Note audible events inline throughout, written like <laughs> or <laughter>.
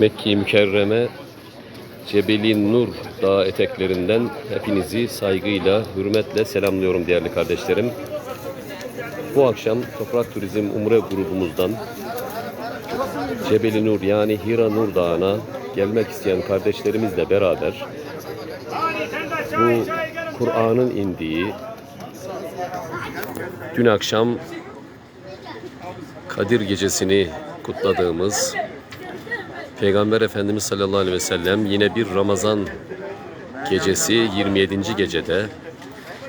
Mekke-i Mükerreme Cebeli Nur Dağı eteklerinden hepinizi saygıyla, hürmetle selamlıyorum değerli kardeşlerim. Bu akşam Toprak Turizm Umre grubumuzdan Cebeli Nur yani Hira Nur Dağı'na gelmek isteyen kardeşlerimizle beraber bu Kur'an'ın indiği dün akşam Kadir gecesini kutladığımız Peygamber Efendimiz sallallahu aleyhi ve sellem yine bir Ramazan gecesi 27. gecede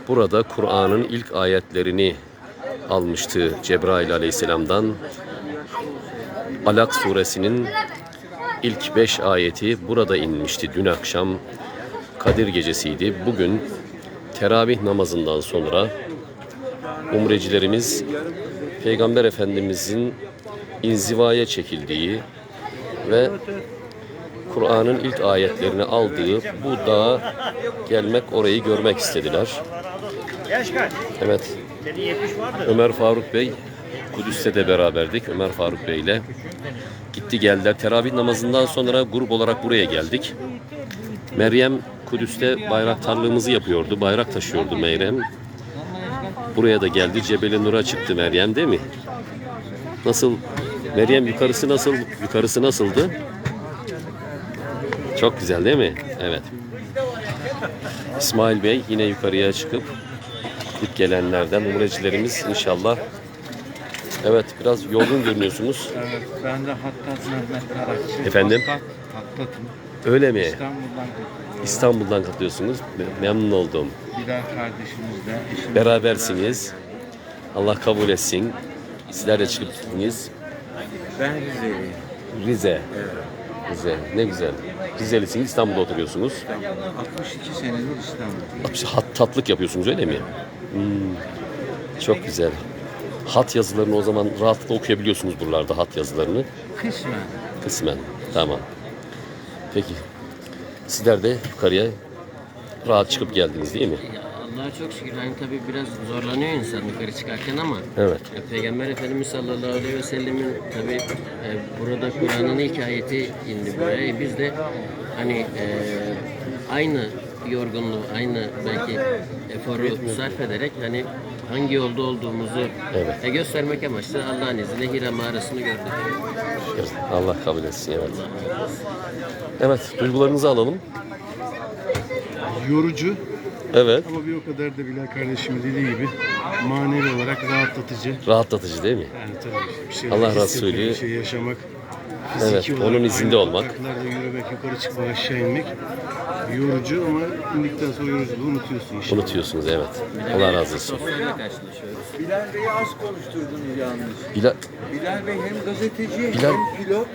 burada Kur'an'ın ilk ayetlerini almıştı Cebrail aleyhisselamdan. Alak suresinin ilk 5 ayeti burada inmişti dün akşam Kadir gecesiydi. Bugün teravih namazından sonra umrecilerimiz Peygamber Efendimizin inzivaya çekildiği ve Kur'an'ın ilk ayetlerini aldığı bu dağa gelmek, orayı görmek istediler. Evet, Senin 70 vardı. Ömer Faruk Bey Kudüs'te de beraberdik. Ömer Faruk Bey ile gitti geldiler. Teravih namazından sonra grup olarak buraya geldik. Meryem Kudüs'te bayraktarlığımızı yapıyordu. Bayrak taşıyordu Meryem. Buraya da geldi. Cebeli Nur'a çıktı Meryem değil mi? Nasıl? Meryem yukarısı nasıl? Yukarısı nasıldı? Çok güzel değil mi? Evet. İsmail Bey yine yukarıya çıkıp gidip gelenlerden umrecilerimiz inşallah. Evet biraz yorgun görünüyorsunuz. Evet, ben de Hattat Mehmet Karakçı. Efendim? Hattat, Hattat'ım. Öyle mi? İstanbul'dan katılıyorum. İstanbul'dan katılıyorsunuz. Me- Memnun oldum. Bilal kardeşimizle, eşimizle Berabersiniz. Allah kabul etsin. Sizler de çıkıp gittiniz. Ben Rize'liyim. Rize. Rize. Ne güzel. Rizelisiniz. İstanbul'da oturuyorsunuz. 62 senedir İstanbul'dayım. Hat tatlık yapıyorsunuz öyle mi? Hmm, Çok güzel. Hat yazılarını o zaman rahatlıkla okuyabiliyorsunuz buralarda hat yazılarını. Kısmen. Kısmen. Tamam. Peki. Sizler de yukarıya rahat çıkıp geldiniz değil mi? Allah'a çok şükür hani tabii biraz zorlanıyor insan yukarı çıkarken ama Evet. e, Peygamber Efendimiz sallallahu aleyhi ve sellemin tabii e, burada Kur'an'ın ilk ayeti indi buraya. E, Biz de hani e, aynı yorgunluğu, aynı belki eforu sarf ederek hani hangi yolda olduğumuzu Evet. e, göstermek amaçlı Allah'ın izniyle Hira mağarasını gördük. Allah kabul etsin. Evet. Evet, duygularınızı alalım. yorucu Evet. ama bir o kadar da Bilal kardeşimin dediği gibi manevi olarak rahatlatıcı. Rahatlatıcı değil mi? Yani tabii bir şey Allah Resulü- bir şey yaşamak. Evet, onun izinde olmak. yürümek, yukarı çıkmak, aşağı inmek yorucu ama indikten sonra yoruculuğu unutuyorsun işte. Unutuyorsunuz evet. Allah razı olsun. Karşılaşıyoruz. Bilal Bey'i az konuşturdunuz yalnız. Bilal, Bilal Bey hem gazeteci Bilal- hem pilot,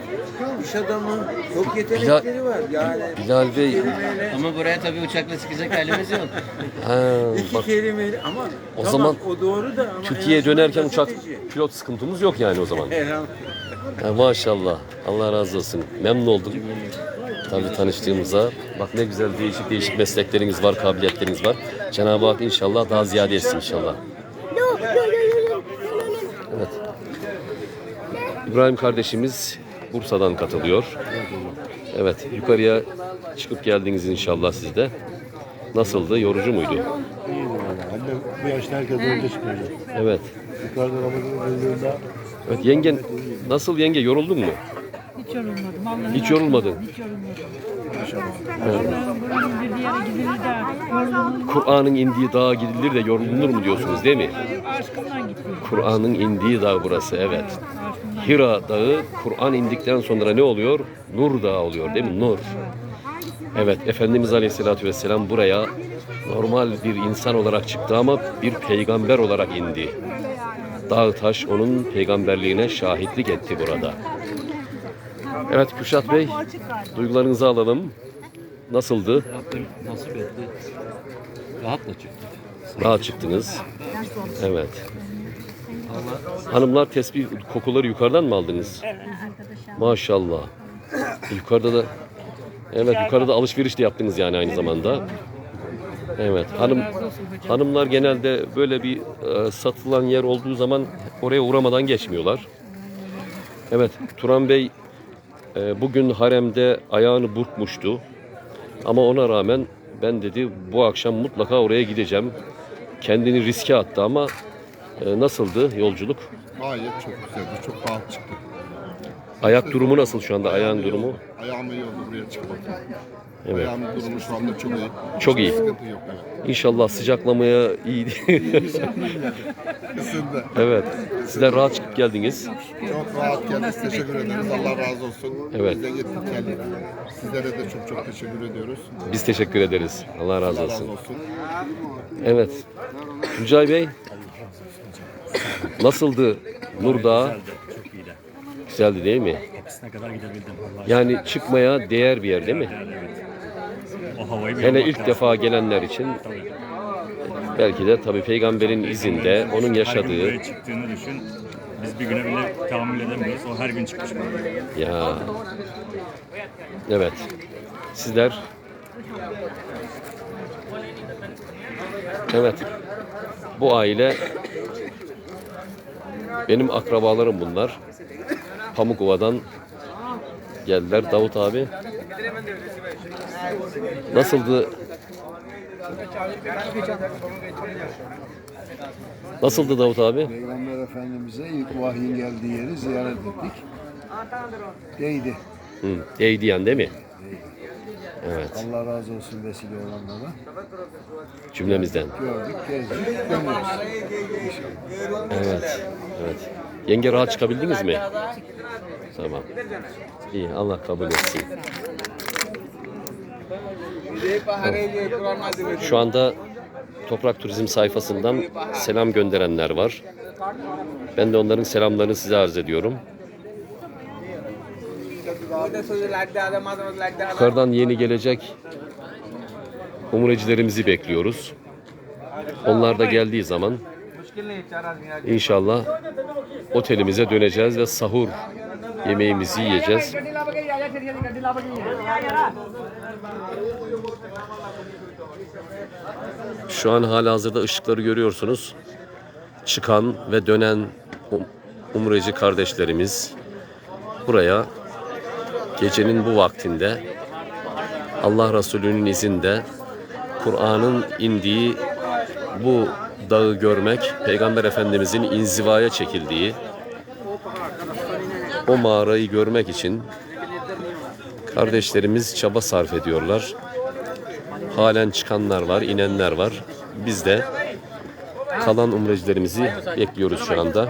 iş adamı, çok yetenekleri var. Yani Bilal Bey, kelimeyle, Ama buraya tabii uçakla çıkacak halimiz yok. <laughs> ha, iki bak kelimeyle ama O tamam, zaman o doğru da ama Türkiye'ye azından dönerken uçak gazeteci. pilot sıkıntımız yok yani o zaman. Elhamdülillah. Ha, maşallah. Allah razı olsun. Memnun oldum. Tabii tanıştığımıza. Bak ne güzel değişik değişik meslekleriniz var, kabiliyetleriniz var. Cenab-ı Hak inşallah daha ziyade etsin inşallah. Evet. İbrahim kardeşimiz Bursa'dan katılıyor. Evet, yukarıya çıkıp geldiniz inşallah siz de. Nasıldı? Yorucu muydu? İyiydi yani. Annem bu yaşta herkes önce çıkıyor. Evet. Yukarıda Ramazan'ın önünde Evet yengen nasıl yenge yoruldun mu? Hiç yorulmadım. Hiç yorulmadın. Hiç yorulmadım. Allah'ın buranın bir yere gidilir de yorulunur. Kur'an'ın indiği dağa gidilir de yorulunur mu diyorsunuz değil mi? Kur'an'ın indiği dağ burası evet. Hira dağı Kur'an indikten sonra ne oluyor? Nur dağı oluyor değil mi? Nur. Evet Efendimiz Aleyhisselatü Vesselam buraya normal bir insan olarak çıktı ama bir peygamber olarak indi. Dağ taş onun peygamberliğine şahitlik etti burada. Evet Kürşat Bey duygularınızı alalım. Nasıldı? Rabbim nasip etti. Rahatla çıktık. Rahat çıktınız. Evet. Hanımlar tesbih kokuları yukarıdan mı aldınız? Maşallah. Yukarıda da Evet yukarıda alışveriş de yaptınız yani aynı zamanda. Evet hanım hanımlar genelde böyle bir e, satılan yer olduğu zaman oraya uğramadan geçmiyorlar. Evet Turan Bey bugün haremde ayağını burkmuştu. Ama ona rağmen ben dedi bu akşam mutlaka oraya gideceğim. Kendini riske attı ama e, nasıldı yolculuk? Gayet çok güzeldi. Çok rahat çıktık. Ayak durumu nasıl şu anda ayağın durumu? Ayağım iyi oldu buraya çıkmak. Evet. Ayağımın durumu şu anda çok iyi. Çok iyi. Sıkıntı yok evet. İnşallah sıcaklamaya iyi. Isındı. evet. Sizler rahat çıkıp geldiniz. Çok rahat geldik. Teşekkür ederiz. Allah razı olsun. Evet. Biz de gittik geldik. Sizlere de çok çok teşekkür ediyoruz. Biz teşekkür ederiz. Allah razı Allah razı olsun. olsun. Evet. Tuncay Bey. Nasıldı Nurdağ? Çok iyiydi. Güzeldi değil mi? Hepsine kadar gidebildim. Yani çıkmaya değer bir yer değil mi? bir Hele ilk defa gelenler için belki de tabii peygamberin izinde onun yaşadığı. Biz bir güne bile tahammül edemiyoruz. O her gün çıkmış buraya. ya. Evet. Sizler? Evet. Bu aile benim akrabalarım bunlar. Pamukova'dan geldiler. Davut abi nasıldı nasıldı Davut abi Peygamber Efendimiz'e ilk vahyin geldiği yeri ziyaret ettik. Değdi. Hı, Eydiyen değil mi? Evet Allah razı olsun vesile olanlara. cümlemizden Gördük, gezdik, dönüyoruz. Evet. Evet. Yenge rahat çıkabildiniz mi? Tamam. İyi. Allah kabul etsin. Şu anda Toprak Turizm sayfasından selam gönderenler var. Ben de onların selamlarını size arz ediyorum. Yukarıdan yeni gelecek umrecilerimizi bekliyoruz. Onlar da geldiği zaman İnşallah otelimize döneceğiz ve sahur yemeğimizi yiyeceğiz. Şu an hala hazırda ışıkları görüyorsunuz. Çıkan ve dönen um- umreci kardeşlerimiz buraya gecenin bu vaktinde Allah Resulü'nün izinde Kur'an'ın indiği bu dağı görmek, Peygamber Efendimizin inzivaya çekildiği o mağarayı görmek için kardeşlerimiz çaba sarf ediyorlar. Halen çıkanlar var, inenler var. Biz de kalan umrecilerimizi bekliyoruz şu anda.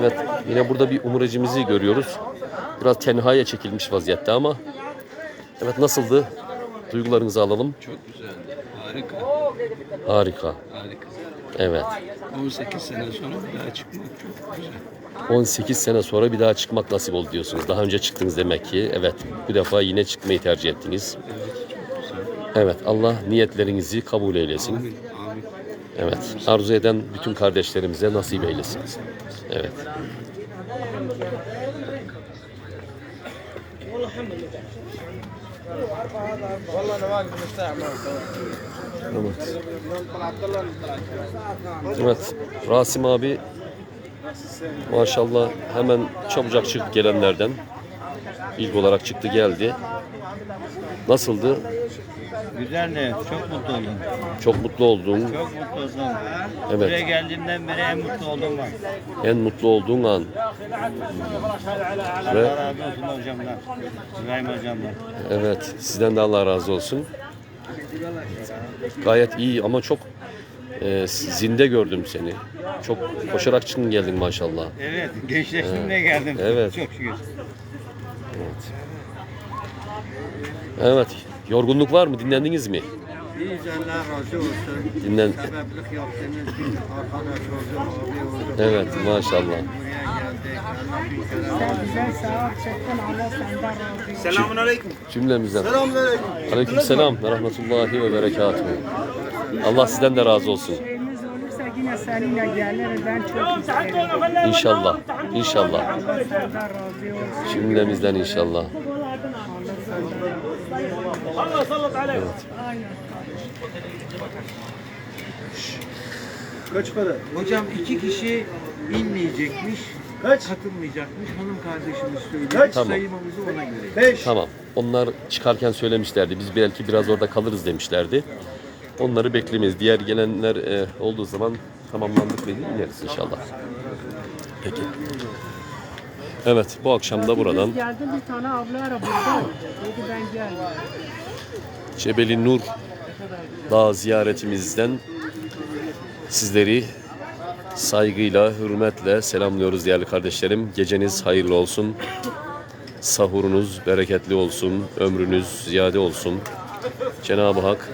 Evet, yine burada bir umrecimizi görüyoruz. Biraz tenhaya çekilmiş vaziyette ama evet nasıldı? Duygularınızı alalım. Çok güzeldi. Harika. Harika. Harika. Evet. 18 sene sonra bir daha çıkmak çok güzel. 18 sene sonra bir daha çıkmak nasip oldu diyorsunuz. Daha önce çıktınız demek ki. Evet. Bu defa yine çıkmayı tercih ettiniz. Evet. Allah niyetlerinizi kabul eylesin. Amin. Evet. Arzu eden bütün kardeşlerimize nasip eylesin. Evet. Evet. Evet. Rasim abi maşallah hemen çabucak çıktı gelenlerden. İlk olarak çıktı geldi. Nasıldı? Güzeldi. Çok mutlu oldum. Çok mutlu oldun. Çok mutlu oldum. Evet. Buraya geldiğimden beri en mutlu olduğum var. En mutlu olduğun an. Ve Allah razı olsun hocamdan. İbrahim hocamdan. evet sizden de Allah razı olsun. Gayet iyi ama çok e, zinde gördüm seni. Çok koşarak çıktın geldin maşallah. Evet. Gençleştim de geldim. Evet. Çok şükür. Evet. Yorgunluk var mı? Dinlendiniz mi? İyiyiz Allah razı olsun. Dinlen. Sebeplik arkadaş abi oldu. Evet maşallah. Sen bize sağlık çektin. Allah senden razı olsun. Selamun aleyküm. Aleyküm selam ve rahmetullahi ve berekatuhu. Allah sizden de razı olsun. Şeyimiz olursa yine seninle geliriz. Ben çok isterim. İnşallah. İnşallah. Allah senden razı olsun. Cümlemizden inşallah. Allah senden razı olsun. Kaç para? Hocam iki kişi inmeyecekmiş. Kaç? Katılmayacakmış. Hanım kardeşimiz söyledi. Kaç? Tamam. Sayımımızı ona göre. 5. Tamam. Onlar çıkarken söylemişlerdi. Biz belki biraz orada kalırız demişlerdi. Onları beklemeyiz. Diğer gelenler e, olduğu zaman tamamlandık dedi. ineriz inşallah. Peki. Evet bu akşam da buradan Geldim bir tane abla ara burada. Dedi ben geldim. Cebeli Nur Dağ ziyaretimizden sizleri saygıyla, hürmetle selamlıyoruz değerli kardeşlerim. Geceniz hayırlı olsun. Sahurunuz bereketli olsun. Ömrünüz ziyade olsun. Cenab-ı Hak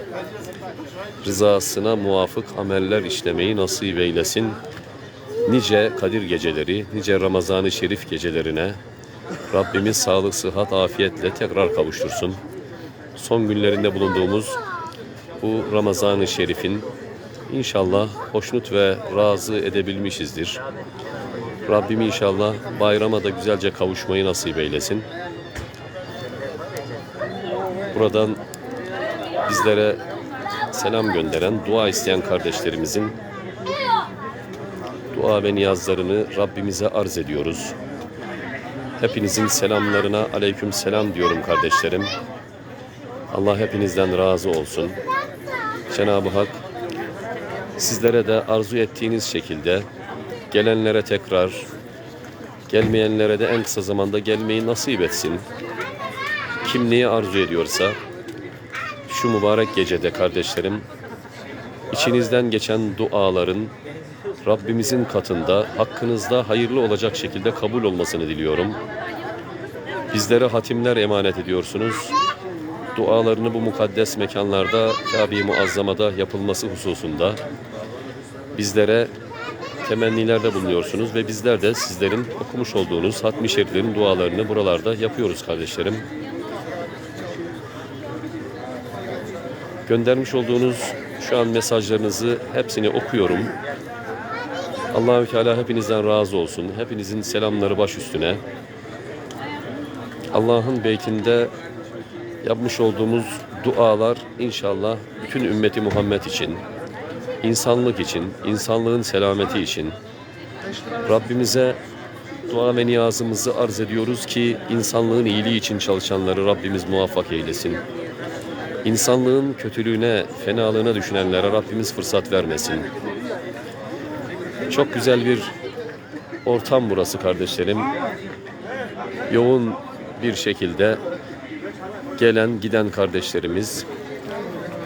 rızasına muvafık ameller işlemeyi nasip eylesin. Nice Kadir geceleri, nice Ramazan-ı Şerif gecelerine Rabbimiz sağlık, sıhhat, afiyetle tekrar kavuştursun son günlerinde bulunduğumuz bu Ramazan-ı Şerif'in inşallah hoşnut ve razı edebilmişizdir. Rabbim inşallah bayrama da güzelce kavuşmayı nasip eylesin. Buradan bizlere selam gönderen, dua isteyen kardeşlerimizin dua ve niyazlarını Rabbimize arz ediyoruz. Hepinizin selamlarına aleyküm selam diyorum kardeşlerim. Allah hepinizden razı olsun. Cenab-ı Hak sizlere de arzu ettiğiniz şekilde gelenlere tekrar, gelmeyenlere de en kısa zamanda gelmeyi nasip etsin. Kim neyi arzu ediyorsa şu mübarek gecede kardeşlerim içinizden geçen duaların Rabbimizin katında hakkınızda hayırlı olacak şekilde kabul olmasını diliyorum. Bizlere hatimler emanet ediyorsunuz dualarını bu mukaddes mekanlarda Kabe-i Muazzama'da yapılması hususunda bizlere temennilerde bulunuyorsunuz ve bizler de sizlerin okumuş olduğunuz hatmi şeriflerin dualarını buralarda yapıyoruz kardeşlerim. Göndermiş olduğunuz şu an mesajlarınızı hepsini okuyorum. Allahü Teala hepinizden razı olsun. Hepinizin selamları baş üstüne. Allah'ın beytinde yapmış olduğumuz dualar inşallah bütün ümmeti Muhammed için, insanlık için, insanlığın selameti için Rabbimize dua ve niyazımızı arz ediyoruz ki insanlığın iyiliği için çalışanları Rabbimiz muvaffak eylesin. İnsanlığın kötülüğüne, fenalığına düşünenlere Rabbimiz fırsat vermesin. Çok güzel bir ortam burası kardeşlerim. Yoğun bir şekilde gelen giden kardeşlerimiz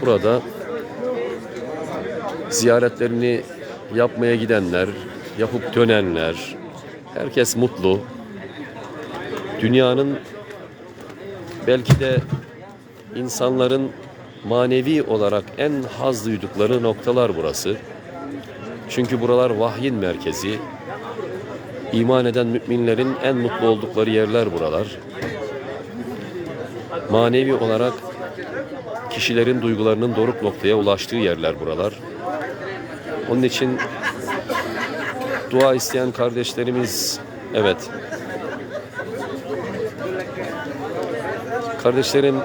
burada ziyaretlerini yapmaya gidenler, yapıp dönenler, herkes mutlu. Dünyanın belki de insanların manevi olarak en haz duydukları noktalar burası. Çünkü buralar vahyin merkezi. İman eden müminlerin en mutlu oldukları yerler buralar manevi olarak kişilerin duygularının doruk noktaya ulaştığı yerler buralar. Onun için dua isteyen kardeşlerimiz evet kardeşlerim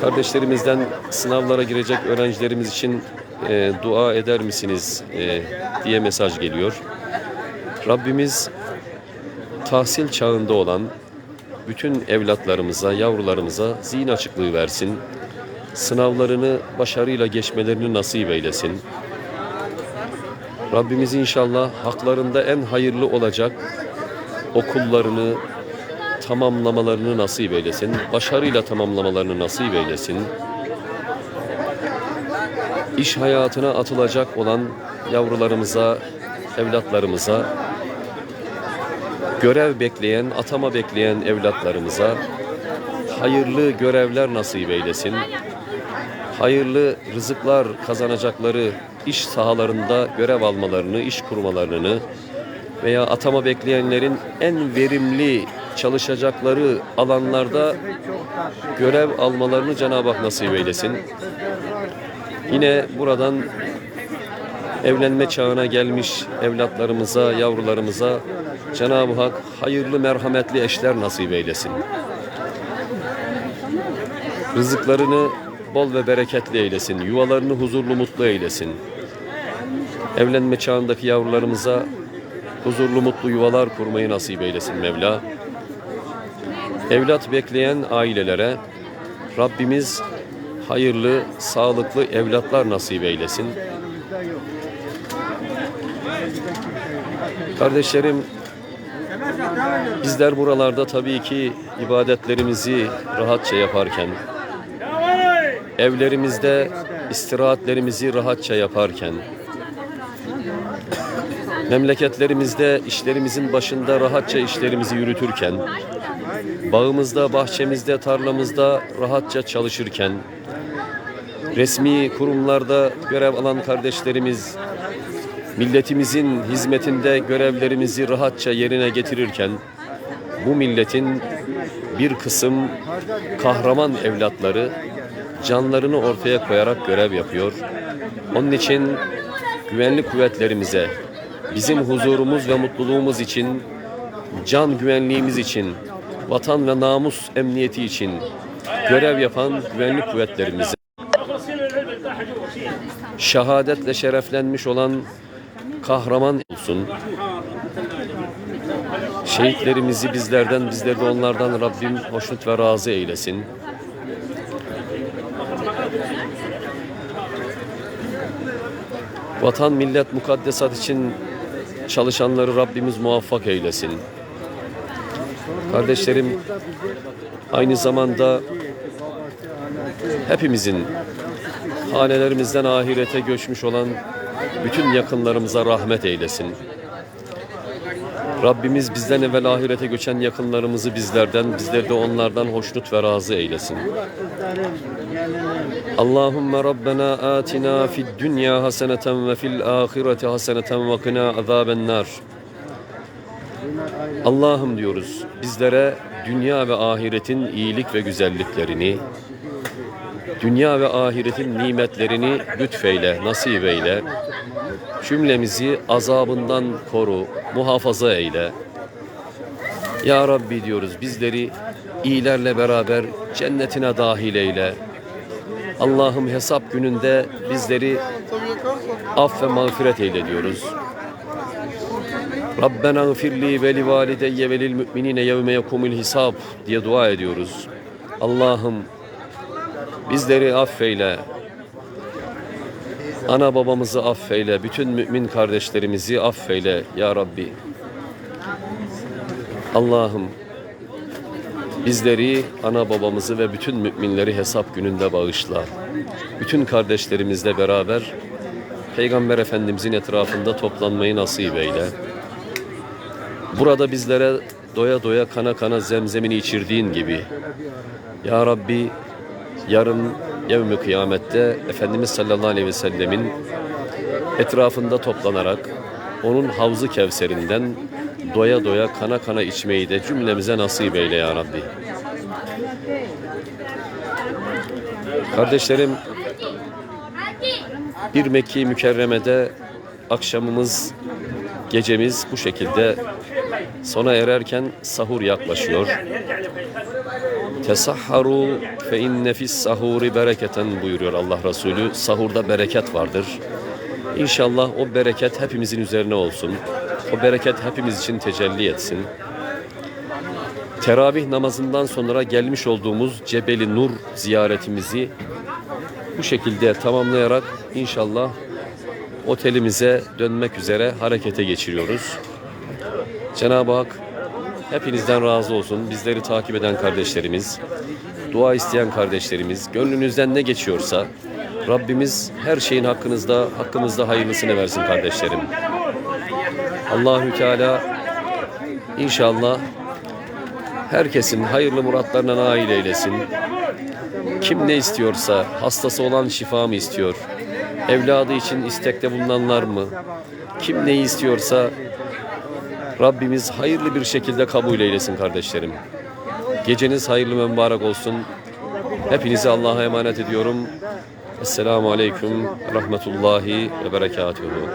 kardeşlerimizden sınavlara girecek öğrencilerimiz için e, dua eder misiniz e, diye mesaj geliyor. Rabbimiz tahsil çağında olan bütün evlatlarımıza, yavrularımıza zihin açıklığı versin. Sınavlarını başarıyla geçmelerini nasip eylesin. Rabbimiz inşallah haklarında en hayırlı olacak okullarını tamamlamalarını nasip eylesin. Başarıyla tamamlamalarını nasip eylesin. İş hayatına atılacak olan yavrularımıza, evlatlarımıza görev bekleyen, atama bekleyen evlatlarımıza hayırlı görevler nasip eylesin. Hayırlı rızıklar kazanacakları iş sahalarında görev almalarını, iş kurmalarını veya atama bekleyenlerin en verimli çalışacakları alanlarda görev almalarını Cenab-ı Hak nasip eylesin. Yine buradan evlenme çağına gelmiş evlatlarımıza, yavrularımıza Cenab-ı Hak hayırlı merhametli eşler nasip eylesin. Rızıklarını bol ve bereketli eylesin. Yuvalarını huzurlu mutlu eylesin. Evlenme çağındaki yavrularımıza huzurlu mutlu yuvalar kurmayı nasip eylesin Mevla. Evlat bekleyen ailelere Rabbimiz hayırlı, sağlıklı evlatlar nasip eylesin. Kardeşlerim, bizler buralarda tabii ki ibadetlerimizi rahatça yaparken, evlerimizde istirahatlerimizi rahatça yaparken, memleketlerimizde işlerimizin başında rahatça işlerimizi yürütürken, bağımızda, bahçemizde, tarlamızda rahatça çalışırken, resmi kurumlarda görev alan kardeşlerimiz, milletimizin hizmetinde görevlerimizi rahatça yerine getirirken, bu milletin bir kısım kahraman evlatları canlarını ortaya koyarak görev yapıyor. Onun için güvenlik kuvvetlerimize, bizim huzurumuz ve mutluluğumuz için, can güvenliğimiz için, vatan ve namus emniyeti için görev yapan güvenlik kuvvetlerimize, şehadetle şereflenmiş olan kahraman olsun. Şehitlerimizi bizlerden, bizleri de onlardan Rabbim hoşnut ve razı eylesin. Vatan, millet, mukaddesat için çalışanları Rabbimiz muvaffak eylesin. Kardeşlerim, aynı zamanda hepimizin hanelerimizden ahirete göçmüş olan bütün yakınlarımıza rahmet eylesin. Rabbimiz bizden evvel ahirete göçen yakınlarımızı bizlerden, bizleri de onlardan hoşnut ve razı eylesin. Allahümme Rabbena atina fid dünya haseneten ve fil ahireti haseneten ve kına azaben nar. Allah'ım diyoruz bizlere dünya ve ahiretin iyilik ve güzelliklerini, dünya ve ahiretin nimetlerini lütfeyle, nasip eyle. Cümlemizi azabından koru, muhafaza eyle. Ya Rabbi diyoruz bizleri iyilerle beraber cennetine dahil eyle. Allah'ım hesap gününde bizleri af ve mağfiret eyle diyoruz. Rabbena gfirli ve li valideyye ve lil müminine yevme yekumul hisab diye dua ediyoruz. Allah'ım bizleri affeyle. Ana babamızı affeyle. Bütün mümin kardeşlerimizi affeyle ya Rabbi. Allah'ım bizleri, ana babamızı ve bütün müminleri hesap gününde bağışla. Bütün kardeşlerimizle beraber Peygamber Efendimizin etrafında toplanmayı nasip eyle. Burada bizlere doya doya kana kana zemzemini içirdiğin gibi Ya Rabbi yarın yevmi kıyamette Efendimiz sallallahu aleyhi ve sellemin etrafında toplanarak onun havzu kevserinden doya doya kana kana içmeyi de cümlemize nasip eyle ya Rabbi. Kardeşlerim bir Mekke-i Mükerreme'de akşamımız, gecemiz bu şekilde sona ererken sahur yaklaşıyor. Tesahharu fe inne fis sahuri bereketen buyuruyor Allah Resulü. Sahurda bereket vardır. İnşallah o bereket hepimizin üzerine olsun. O bereket hepimiz için tecelli etsin. Teravih namazından sonra gelmiş olduğumuz Cebeli Nur ziyaretimizi bu şekilde tamamlayarak inşallah otelimize dönmek üzere harekete geçiriyoruz. Cenab-ı Hak hepinizden razı olsun. Bizleri takip eden kardeşlerimiz, dua isteyen kardeşlerimiz, gönlünüzden ne geçiyorsa Rabbimiz her şeyin hakkınızda, hakkımızda hayırlısını versin kardeşlerim. Allahü Teala inşallah herkesin hayırlı muratlarına nail eylesin. Kim ne istiyorsa, hastası olan şifa mı istiyor? Evladı için istekte bulunanlar mı? Kim neyi istiyorsa Rabbimiz hayırlı bir şekilde kabul eylesin kardeşlerim. Geceniz hayırlı ve mübarek olsun. Hepinizi Allah'a emanet ediyorum. Esselamu Aleyküm Rahmetullahi ve Berekatuhu.